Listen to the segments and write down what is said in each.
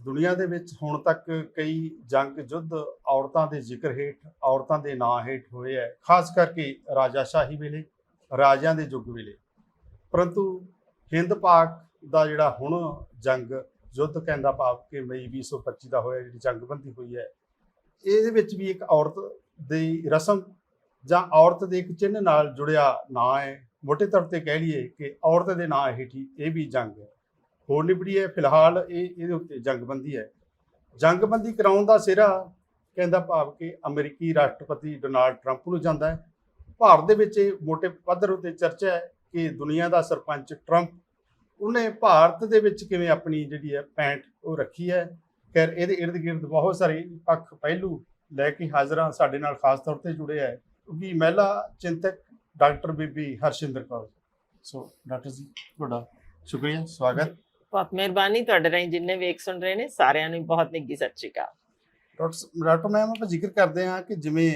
ਦੁਨੀਆ ਦੇ ਵਿੱਚ ਹੁਣ ਤੱਕ ਕਈ ਜੰਗ ਯੁੱਧ ਔਰਤਾਂ ਦੇ ਜ਼ਿਕਰ ਹੇਠ, ਔਰਤਾਂ ਦੇ ਨਾਂ ਹੇਠ ਹੋਏ ਹੈ। ਖਾਸ ਕਰਕੇ ਰਾਜਾਸ਼ਾਹੀ ਵੇਲੇ, ਰਾਜਿਆਂ ਦੇ ਯੁੱਗ ਵੇਲੇ। ਪਰੰਤੂ ਹਿੰਦ ਪਾਕ ਦਾ ਜਿਹੜਾ ਹੁਣ ਜੰਗ, ਯੁੱਧ ਕਹਿੰਦਾ ਭਾਵ ਕਿ ਮਈ 2025 ਦਾ ਹੋਇਆ, ਜਿਹੜੀ ਜੰਗਬੰਦੀ ਹੋਈ ਹੈ, ਇਹਦੇ ਵਿੱਚ ਵੀ ਇੱਕ ਔਰਤ ਦੀ ਰਸਮ ਜਾਂ ਔਰਤ ਦੇ ਇੱਕ ਚਿੰਨ੍ਹ ਨਾਲ ਜੁੜਿਆ ਨਾਂ ਹੈ। ਮੋਟੇ ਤੌਰ ਤੇ ਕਹਿ ਲਈਏ ਕਿ ਔਰਤ ਦੇ ਨਾਂ ਹੇਠ ਹੀ ਇਹ ਵੀ ਜੰਗ ਹੈ। ਹੋਰ ਨਿਬੜੀ ਹੈ, ਫਿਲਹਾਲ ਇਹ, ਇਹਦੇ ਉੱਤੇ ਜੰਗਬੰਦੀ ਹੈ। ਜੰਗਬੰਦੀ ਕਰਾਉਣ ਦਾ ਸਿਰਾ ਕਹਿੰਦਾ ਭਾਵ ਕਿ ਅਮਰੀਕੀ ਰਾਸ਼ਟਰਪਤੀ ਡੋਨਾਲਡ ਟਰੰਪ ਨੂੰ ਜਾਂਦਾ ਹੈ। ਭਾਰਤ ਦੇ ਵਿੱਚ ਇਹ ਮੋਟੇ ਪੱਧਰ ਉੱਤੇ ਚਰਚਾ ਹੈ ਕਿ ਦੁਨੀਆ ਦਾ ਸਰਪੰਚ ਟਰੰਪ, ਉਹਨੇ ਭਾਰਤ ਦੇ ਵਿੱਚ ਕਿਵੇਂ ਆਪਣੀ ਜਿਹੜੀ ਹੈ ਪੈਂਟ ਉਹ ਰੱਖੀ ਹੈ। ਖੈਰ, ਇਹਦੇ ਇਰਦ ਗਿਰਦ ਬਹੁਤ ਸਾਰੇ ਪੱਖ ਪਹਿਲੂ ਲੈ ਕੇ ਹਾਜ਼ਰਾਂ ਸਾਡੇ ਨਾਲ ਖਾਸ ਤੌਰ ਤੇ ਜੁੜੇ ਹੈ ਕਿਉਂਕਿ ਮਹਿਲਾ ਚਿੰਤਕ ਡਾਕਟਰ ਬੀਬੀ ਹਰਸ਼ਿੰਦਰ ਕੌਰ। ਸੋ ਡਾਕਟਰ ਜੀ, ਤੁਹਾਡਾ ਸ਼ੁਕਰੀਆ, ਸਵਾਗਤ। ਬਹੁਤ ਮਿਹਰਬਾਨੀ, ਤੁਹਾਡੇ ਰਾਹੀਂ ਜਿੰਨੇ ਵੇਖ ਸੁਣ ਰਹੇ ਨੇ, ਸਾਰਿਆਂ ਨੂੰ ਬਹੁਤ ਨਿੱਘੀ Sat Sri Akal. Doctor doctor ma'am ਆਪਾਂ ਜ਼ਿਕਰ ਕਰਦੇ ਹਾਂ ਕਿ ਜਿਵੇਂ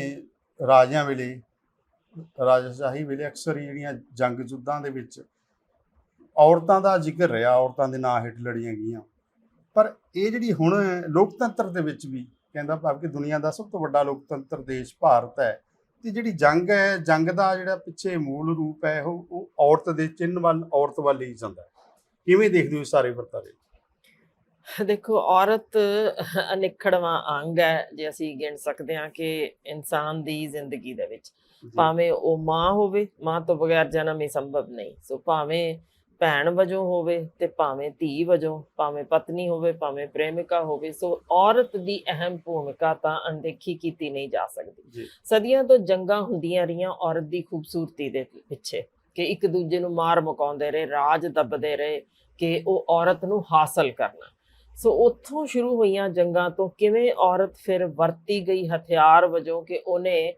ਰਾਜਿਆਂ ਵੇਲੇ, ਰਾਜਸ਼ਾਹੀ ਵੇਲੇ ਅਕਸਰ ਹੀ ਜਿਹੜੀਆਂ ਜੰਗ ਯੁੱਧਾਂ ਦੇ ਵਿੱਚ ਔਰਤਾਂ ਦਾ ਜ਼ਿਕਰ ਰਿਹਾ, ਔਰਤਾਂ ਦੇ ਨਾਂ ਹੇਠ ਲੜੀਆਂ ਗਈਆਂ। ਪਰ ਇਹ ਜਿਹੜੀ ਹੁਣ ਲੋਕਤੰਤਰ ਦੇ ਵਿੱਚ ਵੀ ਕਹਿੰਦਾ ਭਾਵ ਕਿ ਦੁਨੀਆ ਦਾ ਸਭ ਤੋਂ ਵੱਡਾ ਲੋਕਤੰਤਰ ਦੇਸ਼ ਭਾਰਤ ਹੈ, ਤੇ ਜਿਹੜੀ ਜੰਗ ਹੈ, ਜੰਗ ਦਾ ਜਿਹੜਾ ਪਿੱਛੇ ਮੂਲ ਰੂਪ ਹੈ, ਉਹ ਉਹ ਔਰਤ ਦੇ ਚਿੰਨ੍ਹ ਵੱਲ, ਔਰਤ ਵੱਲ ਹੀ ਜਾਂਦਾ ਹੈ। ਕਿਵੇਂ ਦੇਖਦੇ ਹੋ ਸਾਰੇ ਵਰਤਾਰੇ ਦੇਖੋ ਔਰਤ ਅਨਿਖੜਵਾਂ ਅੰਗ ਹੈ ਜੇ ਅਸੀਂ ਗਿਣ ਸਕਦੇ ਹਾਂ ਕਿ ਇਨਸਾਨ ਦੀ ਜ਼ਿੰਦਗੀ ਦੇ ਵਿੱਚ। ਭਾਵੇਂ ਉਹ ਮਾਂ ਹੋਵੇ ਮਾਂ ਤੋਂ ਬਗੈਰ ਜਨਮ ਹੀ ਸੰਭਵ ਨਹੀਂ। ਸੋ ਭਾਵੇਂ ਭੈਣ ਵਜੋਂ ਹੋਵੇ ਤੇ ਭਾਵੇਂ ਧੀ ਵਜੋਂ ਭਾਵੇਂ ਪਤਨੀ ਹੋਵੇ ਭਾਵੇਂ ਪ੍ਰੇਮਿਕਾ ਹੋਵੇ ਸੋ ਔਰਤ ਦੀ ਅਹਿਮ ਭੂਮਿਕਾ ਤਾਂ ਅਣਦੇਖੀ ਕੀਤੀ ਨਹੀਂ ਜਾ ਸਕਦੀ। ਸਦੀਆਂ ਤੋਂ ਜੰਗਾਂ ਹੁੰਦੀਆਂ ਰਹੀਆਂ ਔਰਤ ਦੀ ਖੂਬਸੂਰਤੀ ਦੇ ਪਿੱਛੇ। ਕਿ ਇੱਕ ਦੂਜੇ ਨੂੰ ਮਾਰ ਮੁਕਾਉਂਦੇ ਰਹੇ ਰਾਜ ਦੱਬਦੇ ਰਹੇ ਕਿ ਉਹ ਔਰਤ ਨੂੰ ਹਾਸਲ ਕਰਨਾ। ਸੋ ਉੱਥੋਂ ਸ਼ੁਰੂ ਹੋਈਆਂ ਜੰਗਾਂ ਤੋਂ ਕਿਵੇਂ ਔਰਤ ਫਿਰ ਵਰਤੀ ਗਈ ਹਥਿਆਰ ਵਜੋਂ ਕਿ ਉਹਨੇ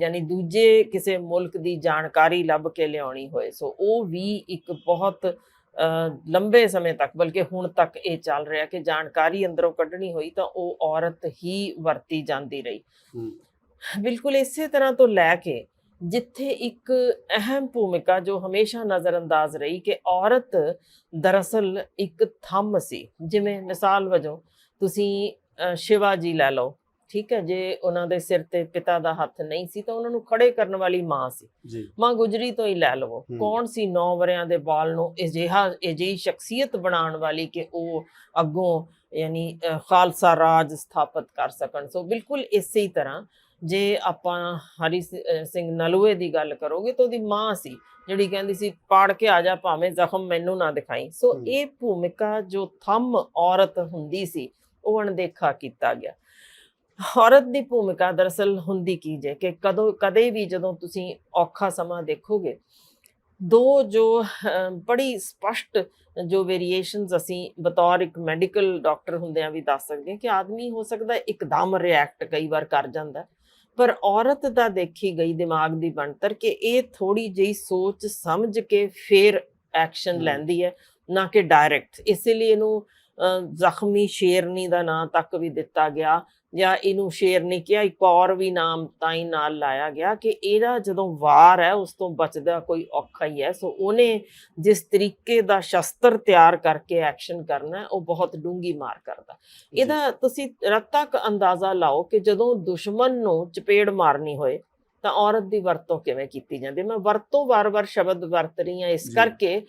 ਯਾਨੀ ਦੂਜੇ ਕਿਸੇ ਮੁਲਕ ਦੀ ਜਾਣਕਾਰੀ ਲੱਭ ਕੇ ਲਿਆਉਣੀ ਹੋਏ। ਸੋ ਉਹ ਵੀ ਇੱਕ ਬਹੁਤ ਲੰਬੇ ਸਮੇਂ ਤੱਕ ਬਲਕਿ ਹੁਣ ਤੱਕ ਇਹ ਚੱਲ ਰਿਹਾ ਕਿ ਜਾਣਕਾਰੀ ਅੰਦਰੋਂ ਕੱਢਣੀ ਹੋਈ ਤਾਂ ਉਹ ਔਰਤ ਹੀ ਵਰਤੀ ਜਾਂਦੀ ਰਹੀ। ਬਿਲਕੁਲ ਇਸੇ ਤਰ੍ਹਾਂ ਤੋਂ ਲੈ ਕੇ ਜਿੱਥੇ ਇੱਕ ਅਹਿਮ ਭੂਮਿਕਾ ਜੋ ਹਮੇਸ਼ਾ ਨਜ਼ਰਅੰਦਾਜ਼ ਰਹੀ ਕਿ ਔਰਤ ਦਰਅਸਲ ਇੱਕ ਥੰਮ ਸੀ। ਜਿਵੇਂ ਮਿਸਾਲ ਵਜੋਂ ਤੁਸੀਂ ਅਹ, ਸ਼ਿਵਾ ਜੀ ਲੈ ਲਓ ਠੀਕ ਹੈ ਜੇ ਉਹਨਾਂ ਦੇ ਸਿਰ ਤੇ ਪਿਤਾ ਦਾ ਹੱਥ ਨਹੀਂ ਸੀ ਤਾਂ ਉਹਨਾਂ ਨੂੰ ਖੜੇ ਕਰਨ ਵਾਲੀ ਮਾਂ ਸੀ। ਮਾਂ ਗੁਜਰੀ ਤੋਂ ਹੀ ਲੈ ਲਵੋ। ਕੌਣ ਸੀ 9 ਵਰਿਆਂ ਦੇ ਬਾਲ ਨੂੰ ਅਜਿਹਾ ਅਜਿਹੀ ਸ਼ਖਸੀਅਤ ਬਣਾਉਣ ਵਾਲੀ ਕਿ ਉਹ ਅੱਗੋਂ ਯਾਨੀ ਖਾਲਸਾ ਰਾਜ ਸਥਾਪਿਤ ਕਰ ਸਕਣ। ਸੋ ਬਿਲਕੁਲ ਇਸੇ ਹੀ ਤਰ੍ਹਾਂ ਜੇ ਆਪਾਂ ਹਰੀ ਸਿੰਘ ਨਲੂਏ ਦੀ ਗੱਲ ਕਰੋਗੇ ਤਾਂ ਉਹਦੀ ਮਾਂ ਸੀ ਜਿਹੜੀ ਕਹਿੰਦੀ ਸੀ ਪਾੜ ਕੇ ਆ ਜਾ ਭਾਵੇਂ ਜ਼ਖਮ ਮੈਨੂੰ ਨਾ ਦਿਖਾਈ ਸੋ। ਇਹ ਭੂਮਿਕਾ ਜੋ ਥੰਮ ਔਰਤ ਹੁੰਦੀ ਸੀ ਉਹ ਅਣਦੇਖਾ ਕੀਤਾ ਗਿਆ ਔਰਤ ਦੀ ਭੂਮਿਕਾ ਦਰਅਸਲ ਹੁੰਦੀ ਕੀ ਜੇ ਕਿ ਕਦੋਂ ਕਦੇ ਵੀ ਜਦੋਂ ਤੁਸੀਂ ਔਖਾ ਸਮਾਂ ਦੇਖੋਗੇ ਦੋ ਜੋ ਬੜੀ ਸਪਸ਼ਟ ਜੋ ਵੇਰੀਏਸ਼ਨਸ ਅਸੀਂ ਬਤੌਰ ਇੱਕ ਮੈਡੀਕਲ ਡਾਕਟਰ ਹੁੰਦਿਆਂ ਵੀ ਦੱਸ ਸਕਦੇ ਹਾਂ ਕਿ ਆਦਮੀ ਹੋ ਸਕਦਾ ਇੱਕਦਮ ਰਿਐਕਟ ਕਈ ਵਾਰ ਕਰ ਜਾਂਦਾ। ਪਰ ਔਰਤ ਦਾ ਦੇਖੀ ਗਈ ਦਿਮਾਗ ਦੀ ਬਣਤਰ ਕਿ ਇਹ ਥੋੜੀ ਜਿਹੀ ਸੋਚ ਸਮਝ ਕੇ ਫਿਰ ਐਕਸ਼ਨ। ਲੈਂਦੀ ਹੈ ਨਾ ਕਿ ਡਾਇਰੈਕਟ ਇਸੇ ਲਈ ਇਹਨੂੰ ਜ਼ਖਮੀ ਸ਼ੇਰਨੀ ਦਾ ਨਾਂ ਤੱਕ ਵੀ ਦਿੱਤਾ ਗਿਆ ਜਾਂ ਇਹਨੂੰ ਸ਼ੇਰਨੀ ਕਿਹਾ ਇੱਕ ਔਰ ਵੀ ਨਾਮ ਤਾਂ ਹੀ ਨਾਲ ਲਾਇਆ ਗਿਆ ਕਿ ਇਹਦਾ ਜਦੋਂ ਵਾਰ ਹੈ ਉਸ ਤੋਂ ਬਚਦਾ ਕੋਈ ਔਖਾ ਹੀ ਹੈ ਸੋ ਉਹਨੇ ਜਿਸ ਤਰੀਕੇ ਦਾ ਸ਼ਸਤਰ ਤਿਆਰ ਕਰਕੇ ਐਕਸ਼ਨ ਕਰਨਾ ਉਹ ਬਹੁਤ ਡੂੰਗੀ ਮਾਰ ਕਰਦਾ ਇਹਦਾ ਤੁਸੀਂ ਰੱਤਾ ਕ ਅੰਦਾਜ਼ਾ ਲਾਓ ਕਿ ਜਦੋਂ ਦੁਸ਼ਮਣ ਨੂੰ ਚਪੇੜ ਮਾਰਨੀ ਹੋਏ ਤਾਂ ਔਰਤ ਦੀ ਵਰਤੋਂ ਕਿਵੇਂ ਕੀਤੀ ਜਾਂਦੀ। ਮੈਂ ਵਰਤੋਂ ਵਾਰ-ਵਾਰ ਸ਼ਬਦ ਵਰਤ ਰਹੀ ਹਾਂ ਇਸ। ਕਰਕੇ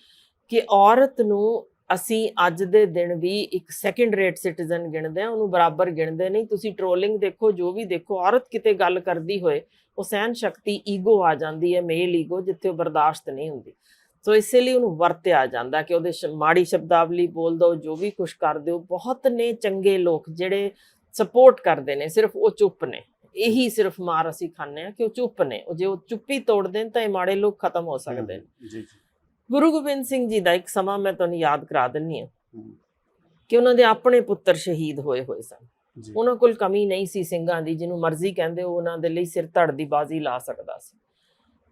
ਕਿ ਔਰਤ ਨੂੰ ਅਸੀਂ ਅੱਜ ਦੇ ਦਿਨ ਵੀ ਇੱਕ ਸੈਕੰਡ ਰੇਟ ਸਿਟੀਜ਼ਨ ਗਿਣਦੇ ਆ ਉਹਨੂੰ ਬਰਾਬਰ ਗਿਣਦੇ ਨਹੀਂ। ਤੁਸੀਂ ਟ੍ਰੋਲਿੰਗ ਦੇਖੋ, ਜੋ ਵੀ ਦੇਖੋ, ਔਰਤ ਕਿਤੇ ਗੱਲ ਕਰਦੀ ਹੋਏ, ਉਹ ਸਹਿਨ ਸ਼ਕਤੀ ਈਗੋ ਆ ਜਾਂਦੀ ਹੈ ਮੇਲ ਈਗੋ ਜਿੱਥੇ ਉਹ ਬਰਦਾਸ਼ਤ ਨਹੀਂ ਹੁੰਦੀ। ਸੋ ਇਸੇ ਲਈ ਉਹਨੂੰ ਵਰਤਿਆ ਜਾਂਦਾ ਕਿ ਉਹਦੇ ਸ਼- ਮਾੜੀ ਸ਼ਬਦਾਵਲੀ ਬੋਲ ਦੋ, ਜੋ ਵੀ ਕੁਝ ਕਰ ਦਿਓ ਬਹੁਤ ਨੇ ਚੰਗੇ ਲੋਕ ਜਿਹੜੇ ਸਪੋਰਟ ਕਰਦੇ ਨੇ, ਸਿਰਫ ਉਹ ਚੁੱਪ ਨੇ। ਇਹੀ ਸਿਰਫ ਮਾਰ ਅਸੀਂ ਖਾਂਦੇ ਆ ਕਿ ਉਹ ਚੁੱਪ ਨੇ। ਜੇ ਉਹ ਚੁੱਪੀ ਤੋੜ ਦੇਣ ਤਾਂ ਇਹ ਮਾੜੇ ਲੋਕ ਖਤਮ ਹੋ ਸਕਦੇ ਨੇ। ਜੀ ਜੀ। ਗੁਰੂ ਗੋਬਿੰਦ ਸਿੰਘ ਜੀ ਦਾ ਇੱਕ ਸਮਾਂ ਮੈਂ ਤੁਹਾਨੂੰ ਯਾਦ ਕਰਾ ਦਿੰਨੀ ਹੂੰ, ਕਿ ਉਹਨਾਂ ਦੇ ਆਪਣੇ ਪੁੱਤਰ ਸ਼ਹੀਦ ਹੋਏ ਹੋਏ ਸਨ। ਉਹਨਾਂ ਕੋਲ ਕਮੀ ਨਹੀਂ ਸੀ ਸਿੰਘਾਂ ਦੀ ਜਿਹਨੂੰ ਮਰਜ਼ੀ ਕਹਿੰਦੇ ਉਹ ਉਹਨਾਂ ਦੇ ਲਈ ਸਿਰ ਧੜ ਦੀ ਬਾਜ਼ੀ ਲਾ ਸਕਦਾ ਸੀ।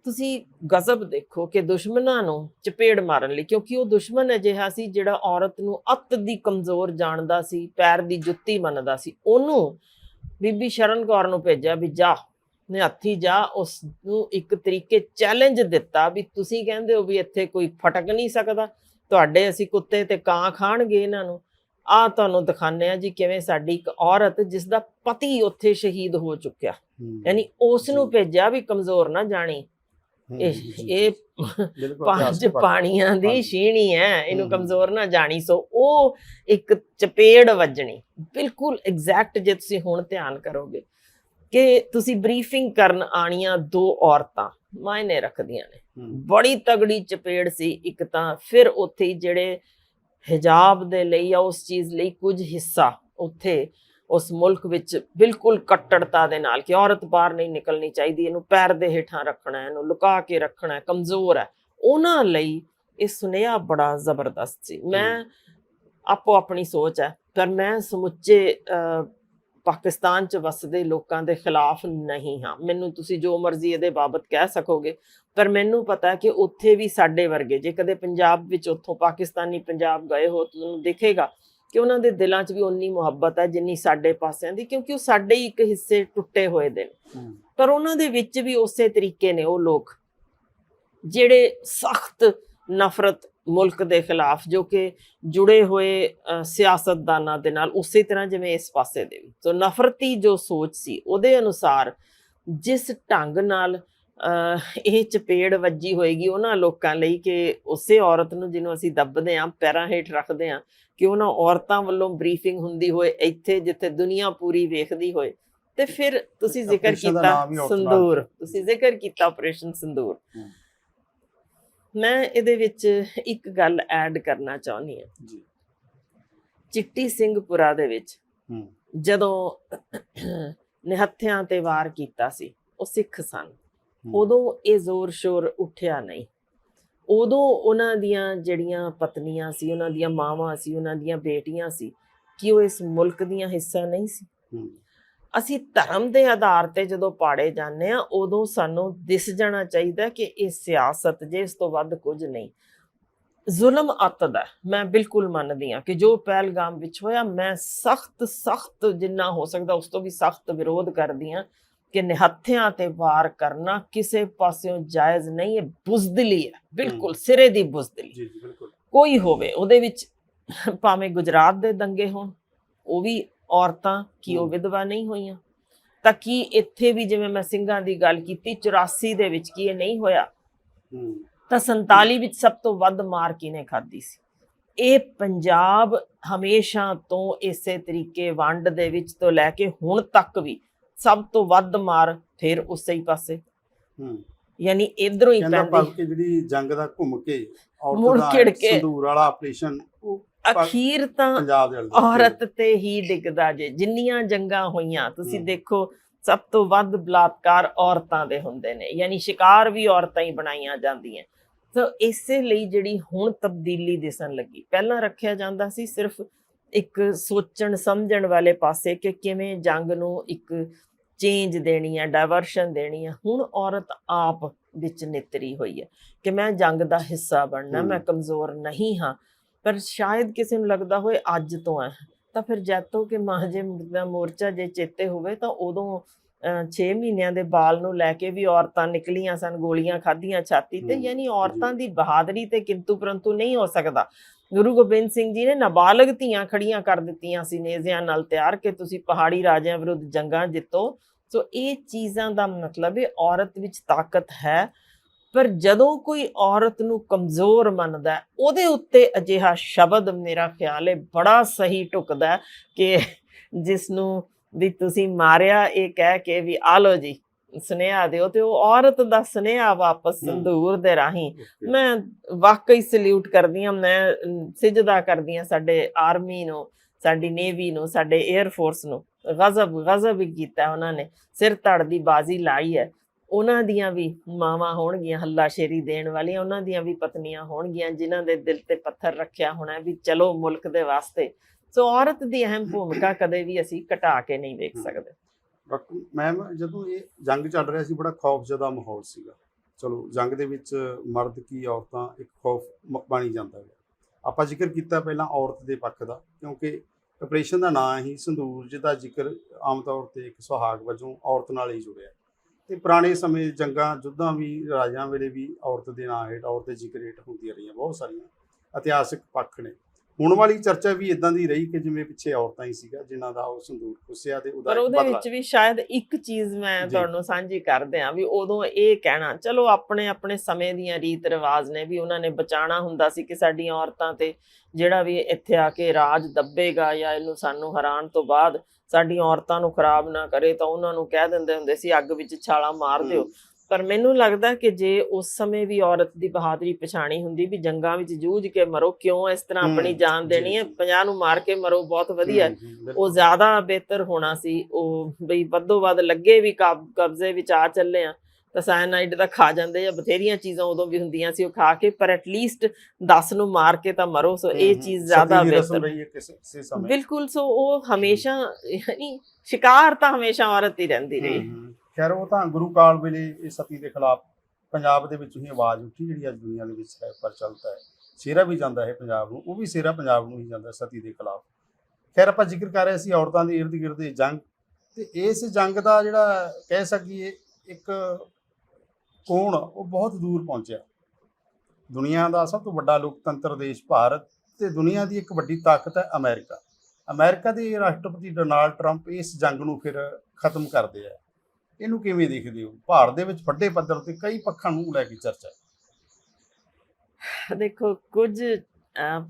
ਤੁਸੀਂ ਗਜ਼ਬ ਦੇਖੋ ਕਿ ਦੁਸ਼ਮਣਾਂ ਨੂੰ ਚਪੇੜ ਮਾਰਨ ਲਈ ਕਿਉਂਕਿ ਉਹ ਦੁਸ਼ਮਣ ਅਜਿਹਾ ਸੀ ਜਿਹੜਾ ਔਰਤ ਨੂੰ ਅਤ ਦੀ ਕਮਜ਼ੋਰ ਜਾਣਦਾ ਸੀ ਪੈਰ ਦੀ ਜੁੱਤੀ ਮੰਨਦਾ ਸੀ। ਉਹਨੂੰ ਬੀਬੀ ਸ਼ਰਨ ਕੌਰ ਨੂੰ ਭੇਜਿਆ ਵੀ ਜਾ। ਹੱਥੀ ਜਾ ਉਸ ਨੂੰ ਇੱਕ ਤਰੀਕੇ ਚੈਲੰਜ ਦਿੱਤਾ ਵੀ ਤੁਸੀਂ ਕਹਿੰਦੇ ਹੋ ਵੀ ਇੱਥੇ ਕੋਈ ਫਟਕ ਨਹੀਂ ਸਕਦਾ। ਤੁਹਾਡੇ ਅਸੀਂ ਕੁੱਤੇ ਤੇ ਕਾਂ ਖਾਣਗੇ ਇਹਨਾਂ ਨੂੰ। ਆ ਤੁਹਾਨੂੰ ਦਿਖਾਉਂਦੇ ਆ ਜੀ ਕਿਵੇਂ ਸਾਡੀ ਇੱਕ ਔਰਤ ਜਿਸ ਦਾ ਪਤੀ ਉੱਥੇ ਸ਼ਹੀਦ ਹੋ ਚੁੱਕਿਆ। ਯਾਨੀ ਉਸ ਨੂੰ। ਭੇਜਿਆ ਵੀ ਕਮਜ਼ੋਰ ਨਾ ਜਾਣੀ। ਇਹ ਪੰਜ। ਪਾਣੀਆਂ ਦੀ। ਛੀਣੀ ਹੈ ਇਹਨੂੰ। ਕਮਜ਼ੋਰ ਨਾ ਜਾਣੀ। ਸੋ ਉਹ ਇੱਕ ਚਪੇੜ ਵੱਜਣੀ। ਬਿਲਕੁਲ ਐਗਜ਼ੈਕਟ ਜੇ ਤੁਸੀਂ ਹੁਣ ਧਿਆਨ ਕਰੋਗੇ। ਕਿ ਤੁਸੀਂ ਬਰੀਫਿੰਗ ਕਰਨ ਆਣੀਆਂ ਦੋ ਔਰਤਾਂ ਮਾਇਨੇ ਰੱਖਦੀਆਂ ਨੇ। ਬੜੀ ਤਗੜੀ ਚਪੇੜ ਸੀ ਇੱਕ ਤਾਂ ਫਿਰ ਉੱਥੇ ਜਿਹੜੇ ਹਿਜਾਬ ਦੇ ਲਈ ਜਾਂ ਉਸ ਚੀਜ਼ ਲਈ ਕੁਝ ਹਿੱਸਾ ਉੱਥੇ ਉਸ ਮੁਲਕ ਵਿੱਚ ਬਿਲਕੁਲ ਕੱਟੜਤਾ ਦੇ ਨਾਲ ਕਿ ਔਰਤ ਬਾਹਰ ਨਹੀਂ ਨਿਕਲਣੀ ਚਾਹੀਦੀ ਇਹਨੂੰ ਪੈਰ ਦੇ ਹੇਠਾਂ ਰੱਖਣਾ ਹੈ ਇਹਨੂੰ ਲੁਕਾ ਕੇ ਰੱਖਣਾ ਹੈ ਕਮਜ਼ੋਰ ਹੈ। ਉਹਨਾਂ ਲਈ ਇਹ ਸੁਨੇਹਾ ਬੜਾ ਜ਼ਬਰਦਸਤ ਸੀ। ਮੈਂ ਆਪੋ ਆਪਣੀ ਸੋਚ ਹੈ ਪਰ ਮੈਂ ਸਮੁੱਚੇ ਪਾਕਿਸਤਾਨ ਚ ਵਸਦੇ ਲੋਕਾਂ ਦੇ ਖਿਲਾਫ ਨਹੀਂ ਹਾਂ। ਮੈਨੂੰ ਤੁਸੀਂ ਜੋ ਮਰਜ਼ੀ ਇਹਦੇ ਬਾਬਤ ਕਹਿ ਸਕੋਗੇ ਪਰ ਮੈਨੂੰ ਪਤਾ ਹੈ ਕਿ ਉੱਥੇ ਵੀ ਸਾਡੇ ਵਰਗੇ ਜੇ ਕਦੇ ਪੰਜਾਬ ਵਿੱਚ ਉੱਥੋਂ ਪਾਕਿਸਤਾਨੀ ਪੰਜਾਬ ਗਏ ਹੋ ਤੁਹਾਨੂੰ ਦਿਖੇਗਾ ਕਿ ਉਹਨਾਂ ਦੇ ਦਿਲਾਂ 'ਚ ਵੀ ਉਨੀ ਮੁਹੱਬਤ ਹੈ ਜਿੰਨੀ ਸਾਡੇ ਪਾਸਿਆਂ ਦੀ ਕਿਉਂਕਿ ਉਹ ਸਾਡੇ ਹੀ ਇੱਕ ਹਿੱਸੇ ਟੁੱਟੇ ਹੋਏ ਦੇ ਨੇ। ਪਰ ਉਹਨਾਂ ਦੇ ਵਿੱਚ ਵੀ ਉਸੇ ਤਰੀਕੇ ਨੇ ਉਹ ਲੋਕ ਜਿਹੜੇ ਸਖਤ ਨਫ਼ਰਤ ਮੁਲਕ ਦੇ ਖਿਲਾਫ ਜੋ ਕਿ ਜੁੜੇ ਹੋਏ ਸਿਆਸਤਦਾਨਾਂ ਦੇ ਨਾਲ ਉਸੇ ਤਰ੍ਹਾਂ ਜਿਵੇਂ ਇਸ ਪਾਸੇ ਦੇ। ਵੀ ਸੋ ਨਫ਼ਰਤੀ ਜੋ ਸੋਚ ਸੀ ਉਹਦੇ ਅਨੁਸਾਰ ਜਿਸ ਢੰਗ ਨਾਲ ਇਹ ਚਪੇੜ ਵੱਜੀ ਹੋਏਗੀ ਉਹਨਾਂ ਲੋਕਾਂ ਲਈ ਕਿ ਉਸੇ ਔਰਤ ਨੂੰ ਜਿਹਨੂੰ ਅਸੀਂ ਦੱਬਦੇ ਆਂ ਪੈਰਾਂ ਹੇਠ ਰੱਖਦੇ ਆਂ ਕਿ ਉਹਨਾਂ ਔਰਤਾਂ ਵੱਲੋਂ ਬਰੀਫਿੰਗ ਹੁੰਦੀ ਹੋਏ ਇੱਥੇ ਜਿੱਥੇ ਦੁਨੀਆ ਪੂਰੀ ਵੇਖਦੀ ਹੋਏ। ਤੇ ਫਿਰ ਤੁਸੀਂ ਜ਼ਿਕਰ ਕੀਤਾ ਸੰਦੂਰ ਤੁਸੀਂ ਜ਼ਿਕਰ ਕੀਤਾ ਆਪਰੇਸ਼ਨ ਸੰਦੂਰ। ਮੈਂ ਇਹਦੇ ਵਿੱਚ ਇੱਕ ਗੱਲ ਐਡ ਕਰਨਾ ਚਾਹੁੰਦੀ ਹਾਂ। ਜੀ। ਚਿੱਟੀ ਸਿੰਘਪੁਰਾ ਦੇ ਵਿੱਚ ਜਦੋਂ ਨਿਹੱਥਿਆਂ ਤੇ ਵਾਰ ਕੀਤਾ ਸੀ ਉਹ ਸਿੱਖ ਸਨ। ਉਦੋਂ ਇਹ ਜ਼ੋਰ ਸ਼ੋਰ ਉੱਠਿਆ ਨਹੀਂ। ਉਦੋਂ ਉਹਨਾਂ ਦੀਆਂ ਜਿਹੜੀਆਂ ਪਤਨੀਆਂ ਸੀ ਉਹਨਾਂ ਦੀਆਂ ਮਾਵਾਂ ਸੀ ਉਹਨਾਂ ਦੀਆਂ ਬੇਟੀਆਂ ਸੀ ਕਿ ਉਹ ਇਸ ਮੁਲਕ ਦੀਆਂ ਹਿੱਸਾ ਨਹੀਂ ਸੀ? ਹੂੰ, ਅਸੀਂ ਧਰਮ ਦੇ ਆਧਾਰ ਤੇ ਜਦੋਂ ਪਾੜੇ ਜਾਂਦੇ ਆ ਉਦੋਂ ਸਾਨੂੰ ਦਿਸ ਜਾਣਾ ਚਾਹੀਦਾ ਕਿ ਇਹ ਸਿਆਸਤ ਜੇ ਇਸ ਤੋਂ ਵੱਧ ਕੁਝ ਨਹੀਂ। ਜ਼ੁਲਮ ਅਤਦ ਹੈ। ਮੈਂ ਬਿਲਕੁਲ ਮੰਨਦੀ ਆ ਕਿ ਜੋ ਪਹਿਲਗਾਮ ਵਿੱਚ ਹੋਇਆ ਮੈਂ ਸਖਤ ਸਖਤ ਜਿੰਨਾ ਹੋ ਸਕਦਾ ਉਸ ਤੋਂ ਵੀ ਸਖਤ ਵਿਰੋਧ ਕਰਦੀ ਆ ਕਿ ਨਿਹੱਥਿਆਂ ਤੇ ਵਾਰ ਕਰਨਾ ਕਿਸੇ ਪਾਸਿਓਂ ਜਾਇਜ਼ ਨਹੀਂ ਹੈ ਬੁਜ਼ਦਿਲੀ ਹੈ। ਬਿਲਕੁਲ ਸਿਰੇ ਦੀ ਬੁਜ਼ਦਿਲੀ। ਜੀ ਜੀ ਬਿਲਕੁਲ। ਕੋਈ ਹੋਵੇ ਉਹਦੇ ਵਿੱਚ ਭਾਵੇਂ ਗੁਜਰਾਤ ਦੇ ਦੰਗੇ ਹੋਣ ਉਹ ਵੀ ਔਰਤਾਂ ਕੀ ਉਹ। ਵਿਧਵਾ ਨਹੀਂ ਹੋਈਆਂ? ਤਾਂ ਕੀ ਇੱਥੇ ਵੀ ਜਿਵੇਂ ਮੈਂ ਸਿੰਘਾਂ ਦੀ ਗੱਲ ਕੀਤੀ 84 ਦੇ ਵਿੱਚ ਕੀ ਇਹ ਨਹੀਂ ਹੋਇਆ? ਹੂੰ, ਤਾਂ 47 ਵਿੱਚ ਸਭ ਤੋਂ ਵੱਧ ਮਾਰ ਕਿਨੇ ਖਾਧੀ ਸੀ? ਇਹ ਪੰਜਾਬ ਹਮੇਸ਼ਾ ਤੋਂ ਇਸੇ ਤਰੀਕੇ ਵੰਡ ਦੇ ਵਿੱਚ ਤੋਂ ਲੈ ਕੇ ਹੁਣ ਤੱਕ ਵੀ ਸਭ ਤੋਂ ਵੱਧ ਮਾਰ ਫਿਰ ਉਸੇ ਹੀ ਪਾਸੇ। ਹੂੰ। ਯਾਨੀ ਇਧਰੋਂ ਹੀ ਪੈਂਦੀ। ਜਿਹੜੀ ਜੰਗ ਦਾ ਘੁੰਮ ਕੇ ਔਰਤ ਦਾ। ਸੰਦੂਰ ਵਾਲਾ ਆਪਰੇਸ਼ਨ ਉਹ ਅਖੀਰ ਤਾਂ ਪੰਜਾਬ ਦੇ ਔਰਤ ਤੇ ਹੀ ਡਿੱਗਦਾ ਜੇ ਜਿੰਨੀਆਂ ਜੰਗਾਂ ਹੋਈਆਂ ਤੁਸੀਂ। ਦੇਖੋ ਸਭ ਤੋਂ ਵੱਧ ਬਲਾਤਕਾਰ ਔਰਤਾਂ ਦੇ ਹੁੰਦੇ ਨੇ ਯਾਨੀ ਸ਼ਿਕਾਰ ਵੀ ਔਰਤਾਂ ਹੀ ਬਣਾਈਆਂ ਜਾਂਦੀਆਂ ਸੋ ਇਸੇ ਲਈ ਜਿਹੜੀ ਹੁਣ ਤਬਦੀਲੀ ਦਿਸਣ ਲੱਗੀ ਪਹਿਲਾਂ ਰੱਖਿਆ ਜਾਂਦਾ ਸੀ ਸਿਰਫ ਇੱਕ ਸੋਚਣ ਸਮਝਣ ਵਾਲੇ ਪਾਸੇ ਕਿ ਕਿਵੇਂ ਜੰਗ ਨੂੰ ਇੱਕ ਚੇਂਜ ਦੇਣੀ ਹੈ ਡਾਇਵਰਸ਼ਨ ਦੇਣੀ ਹੈ ਹੁਣ ਔਰਤ ਆਪ ਵਿੱਚ ਨਿਤਰੀ ਹੋਈ ਹੈ ਕਿ ਮੈਂ ਜੰਗ ਦਾ ਹਿੱਸਾ ਬਣਨਾ। ਮੈਂ ਕਮਜ਼ੋਰ ਨਹੀਂ ਹਾਂ ਪਰ ਸ਼ਾਇਦ ਕਿਸੇ ਨੂੰ ਲੱਗਦਾ ਹੋਏ ਅੱਜ ਤੋਂ ਹੈ ਤਾਂ ਫਿਰ ਜਦ ਤੋਂ ਕਿ ਮਾਹਜੇ ਦਾ ਮੋਰਚਾ ਜੇ ਚੇਤੇ ਹੋਵੇ ਤਾਂ ਉਦੋਂ 6 ਮਹੀਨਿਆਂ ਦੇ ਬਾਲ ਨੂੰ ਲੈ ਕੇ ਵੀ ਔਰਤਾਂ ਨਿਕਲੀਆਂ ਸਨ ਗੋਲੀਆਂ ਖਾਧੀਆਂ ਛਾਤੀ ਤੇ ਯਾਨੀ ਔਰਤਾਂ ਦੀ ਬਹਾਦਰੀ ਤੇ ਕਿੰਤੂ ਪਰੰਤੂ ਨਹੀਂ ਹੋ ਸਕਦਾ। ਗੁਰੂ ਗੋਬਿੰਦ ਸਿੰਘ ਜੀ ਨੇ ਨਾਬਾਲਗ ਧੀਆਂ ਖੜੀਆਂ ਕਰ ਦਿੱਤੀਆਂ ਸੀ ਨੇਜ਼ਿਆਂ ਨਾਲ ਤਿਆਰ ਕਿ ਤੁਸੀਂ ਪਹਾੜੀ ਰਾਜਿਆਂ ਵਿਰੁੱਧ ਜੰਗਾਂ ਜਿੱਤੋ। ਸੋ ਇਹ ਚੀਜ਼ਾਂ ਦਾ ਮਤਲਬ ਹੈ ਔਰਤ ਵਿੱਚ ਤਾਕਤ ਹੈ। ਪਰ ਜਦੋਂ ਕੋਈ ਔਰਤ ਨੂੰ ਕਮਜ਼ੋਰ ਮੰਨਦਾ ਉਹਦੇ ਉੱਤੇ ਅਜਿਹਾ ਸ਼ਬਦ ਮੇਰਾ ਖਿਆਲ ਹੈ ਬੜਾ ਸਹੀ ਟੁਕਦਾ ਕਿ ਜਿਸ ਨੂੰ ਵੀ ਤੁਸੀਂ ਮਾਰਿਆ ਇਹ ਕਹਿ ਕੇ ਵੀ ਆ ਲੋ ਜੀ ਸੁਨੇਹਾ ਦਿਓ ਤੇ ਉਹ ਔਰਤ ਦਾ ਸੁਨੇਹਾ ਵਾਪਸ। ਸੰਦੂਰ ਦੇ ਰਾਹੀਂ. ਮੈਂ ਵਾਕਈ ਸਲੂਟ ਕਰਦੀ ਹਾਂ ਮੈਂ ਸਿਜਦਾ ਕਰਦੀ ਹਾਂ ਸਾਡੇ ਆਰਮੀ ਨੂੰ ਸਾਡੀ ਨੇਵੀ ਨੂੰ ਸਾਡੇ 에ਅਰ ਫੋਰਸ ਨੂੰ ਗਜ਼ਬ ਗਜ਼ਬ ਕੀਤਾ ਉਹਨਾਂ ਨੇ ਸਿਰ ਧੜ ਦੀ ਬਾਜ਼ੀ ਲਾਈ ਹੈ ਉਹਨਾਂ ਦੀਆਂ ਵੀ ਮਾਵਾਂ ਹੋਣਗੀਆਂ ਹੱਲਾਸ਼ੇਰੀ ਦੇਣ ਵਾਲੀਆਂ ਉਹਨਾਂ ਦੀਆਂ ਵੀ ਪਤਨੀਆਂ ਹੋਣਗੀਆਂ ਜਿਨ੍ਹਾਂ ਦੇ ਦਿਲ ਤੇ ਪੱਥਰ ਰੱਖਿਆ ਹੋਣਾ ਵੀ ਚਲੋ ਮੁਲਕ ਦੇ ਵਾਸਤੇ। ਸੋ ਔਰਤ ਦੀ ਅਹਿਮ ਭੂਮਿਕਾ ਕਦੇ ਵੀ ਅਸੀਂ ਘਟਾ ਕੇ ਨਹੀਂ ਵੇਖ। ਸਕਦੇ। ਡਾਕਟਰ ਮੈਮ ਜਦੋਂ ਇਹ ਜੰਗ ਚੱਲ ਰਿਹਾ ਸੀ ਬੜਾ ਖੌਫਜ਼ਦਾ ਮਾਹੌਲ ਸੀਗਾ। ਚਲੋ ਜੰਗ ਦੇ ਵਿੱਚ ਮਰਦ ਕੀ ਔਰਤਾਂ ਇੱਕ ਖੌਫ ਬਣੀ ਜਾਂਦਾ ਹੈ। ਆਪਾਂ ਜ਼ਿਕਰ ਕੀਤਾ ਪਹਿਲਾਂ ਔਰਤ ਦੇ ਪੱਖ ਦਾ ਕਿਉਂਕਿ ਆਪਰੇਸ਼ਨ ਦਾ ਨਾਂ ਹੀ ਸੰਦੂਰ ਜਿਹਦਾ ਜ਼ਿਕਰ ਆਮ ਤੌਰ ਤੇ ਇੱਕ ਸੁਹਾਗ ਵਜੋਂ ਔਰਤ ਨਾਲ ਹੀ ਜੁੜਿਆ। ਤੇ ਪੁਰਾਣੇ ਸਮੇਂ ਜੰਗਾਂ ਜੁੱਧਾਂ ਵੀ ਰਾਜਾਂ ਵੇਲੇ ਵੀ ਔਰਤ ਦੇ ਨਾਂ ਹੇਠ ਔਰਤ ਦੇ ਜ਼ਿਕਰ ਹੇਠ ਹੁੰਦੀਆਂ ਰਹੀਆਂ ਬਹੁਤ ਸਾਰੀਆਂ ਇਤਿਹਾਸਕ ਪੱਖ ਨੇ ਹੁਣ ਵਾਲੀ ਚਰਚਾ ਵੀ ਇਦਾਂ ਦੀ ਰਹੀ ਕਿ ਜਿਵੇਂ ਪਿੱਛੇ ਔਰਤਾਂ ਹੀ ਸੀਗਾ ਜਿਨ੍ਹਾਂ ਦਾ ਉਹ ਸੰਦੂਕ ਖੁੱਸਿਆ ਤੇ ਉਹਦਾ ਪਰ ਉਹਦੇ ਵਿੱਚ ਵੀ ਸ਼ਾਇਦ ਇੱਕ ਚੀਜ਼ ਮੈਂ। ਤੁਹਾਨੂੰ ਸਾਂਝੀ ਕਰਦੇ ਆ ਵੀ ਉਦੋਂ ਇਹ ਕਹਿਣਾ ਚਲੋ ਆਪਣੇ ਆਪਣੇ ਸਮੇਂ ਦੀਆਂ ਰੀਤ ਰਿਵਾਜ ਨੇ ਵੀ ਉਹਨਾਂ ਨੇ ਬਚਾਣਾ ਹੁੰਦਾ ਸੀ ਕਿ ਸਾਡੀਆਂ ਔਰਤਾਂ ਤੇ ਜਿਹੜਾ ਵੀ ਇੱਥੇ ਆ ਕੇ ਰਾਜ ਦੱਬੇਗਾ ਜਾਂ ਇਹਨੂੰ ਸਾਨੂੰ ਹਰਾਣ ਤੋਂ ਬਾਅਦ ਸਾਡੀਆਂ ਔਰਤਾਂ ਨੂੰ ਖਰਾਬ ਨਾ ਕਰੇ ਤਾਂ ਉਹਨਾਂ ਨੂੰ ਕਹਿ ਦਿੰਦੇ ਹੁੰਦੇ ਸੀ ਅੱਗ ਵਿੱਚ ਛਾਲਾ ਮਾਰ ਦਿਓ। ਪਰ ਮੈਨੂੰ ਲੱਗਦਾ ਕਿ ਜੇ ਉਸ ਸਮੇਂ ਵੀ ਔਰਤ ਦੀ ਬਹਾਦਰੀ ਪਛਾਣੀ ਹੁੰਦੀ ਵੀ ਜੰਗਾਂ ਵਿੱਚ ਜੂਝ ਕੇ ਮਰੋ ਕਿਉਂ ਇਸ ਤਰ੍ਹਾਂ ਆਪਣੀ ਜਾਨ ਦੇਣੀ ਹੈ? ਜੀ। 50 ਨੂੰ ਮਾਰ ਕੇ ਮਰੋ ਬਹੁਤ ਵਧੀਆ। ਉਹ ਜ਼ਿਆਦਾ ਬਿਹਤਰ ਹੋਣਾ ਸੀ। ਉਹ ਬਈ ਵੱਧੋ ਵੱਧ ਲੱਗੇ ਵੀ ਕਬ- ਕਬਜ਼ੇ ਵਿੱਚ ਆ ਚੱਲੇ ਆ ਤਾਂ ਸਾਇਨਾਈਡ ਦਾ ਖਾ ਜਾਂਦੇ ਜਾਂ ਬਥੇਰੀਆਂ ਚੀਜ਼ਾਂ ਉਦੋਂ ਵੀ ਹੁੰਦੀਆਂ ਸੀ ਉਹ ਖਾ ਕੇ ਪਰ ਐਟਲੀਸਟ 10 ਨੂੰ ਮਾਰ ਕੇ ਤਾਂ ਮਰੋ ਸੋ ਇਹ ਚੀਜ਼ ਜ਼ਿਆਦਾ ਬਿਹਤਰ ਬਿਲਕੁਲ ਸੋ ਉਹ ਹਮੇਸ਼ਾ ਯਾਨੀ ਸ਼ਿਕਾਰ ਤਾਂ ਹਮੇਸ਼ਾ ਔਰਤ ਹੀ ਰਹਿੰਦੀ ਰਹੀ। ਖੈਰ ਉਹ ਤਾਂ ਗੁਰੂ ਕਾਲ ਵੇਲੇ ਇਹ ਸਤੀ ਦੇ ਖਿਲਾਫ ਪੰਜਾਬ ਦੇ ਵਿੱਚ ਹੀ ਆਵਾਜ਼ ਉੱਠੀ ਜਿਹੜੀ ਅੱਜ ਦੁਨੀਆ ਦੇ ਵਿੱਚ ਹੈ ਪ੍ਰਚਲਿਤ ਹੈ। ਸੇਰਾ ਵੀ ਜਾਂਦਾ ਹੈ ਪੰਜਾਬ ਨੂੰ ਉਹ ਵੀ ਸੇਰਾ ਪੰਜਾਬ ਨੂੰ ਹੀ ਜਾਂਦਾ ਸਤੀ ਦੇ ਖਿਲਾਫ। ਖੈਰ ਆਪਾਂ ਜ਼ਿਕਰ ਕਰ ਰਹੇ ਸੀ ਔਰਤਾਂ ਦੇ ਇਰਦ ਦੀ ਜੰਗ। ਤੇ ਇਸ ਜੰਗ ਦਾ ਜਿਹੜਾ ਕਹਿ ਸਕੀਏ ਇੱਕ ਕੌਣ ਉਹ ਬਹੁਤ ਦੂਰ ਪਹੁੰਚਿਆ। ਦੁਨੀਆ ਦਾ ਸਭ ਤੋਂ ਵੱਡਾ ਲੋਕਤੰਤਰ ਦੇਸ਼ ਭਾਰਤ ਤੇ ਦੁਨੀਆ ਦੀ ਇੱਕ ਵੱਡੀ ਤਾਕਤ ਹੈ ਅਮਰੀਕਾ। ਅਮਰੀਕਾ ਦੇ ਰਾਸ਼ਟਰਪਤੀ ਡੋਨਾਲਡ ਟਰੰਪ ਇਸ ਜੰਗ ਨੂੰ ਫਿਰ ਖਤਮ ਕਰਦੇ ਆ। ਇਹਨੂੰ ਕਿਵੇਂ ਦੇਖਦੇ ਹੋ? ਭਾਰਤ ਦੇ ਵਿੱਚ ਵੱਡੇ ਪੱਧਰ ਤੇ ਕਈ ਪੱਖਾਂ ਨੂੰ ਲੈ ਕੇ ਚਰਚਾ ਦੇਖੋ, ਕੁਝ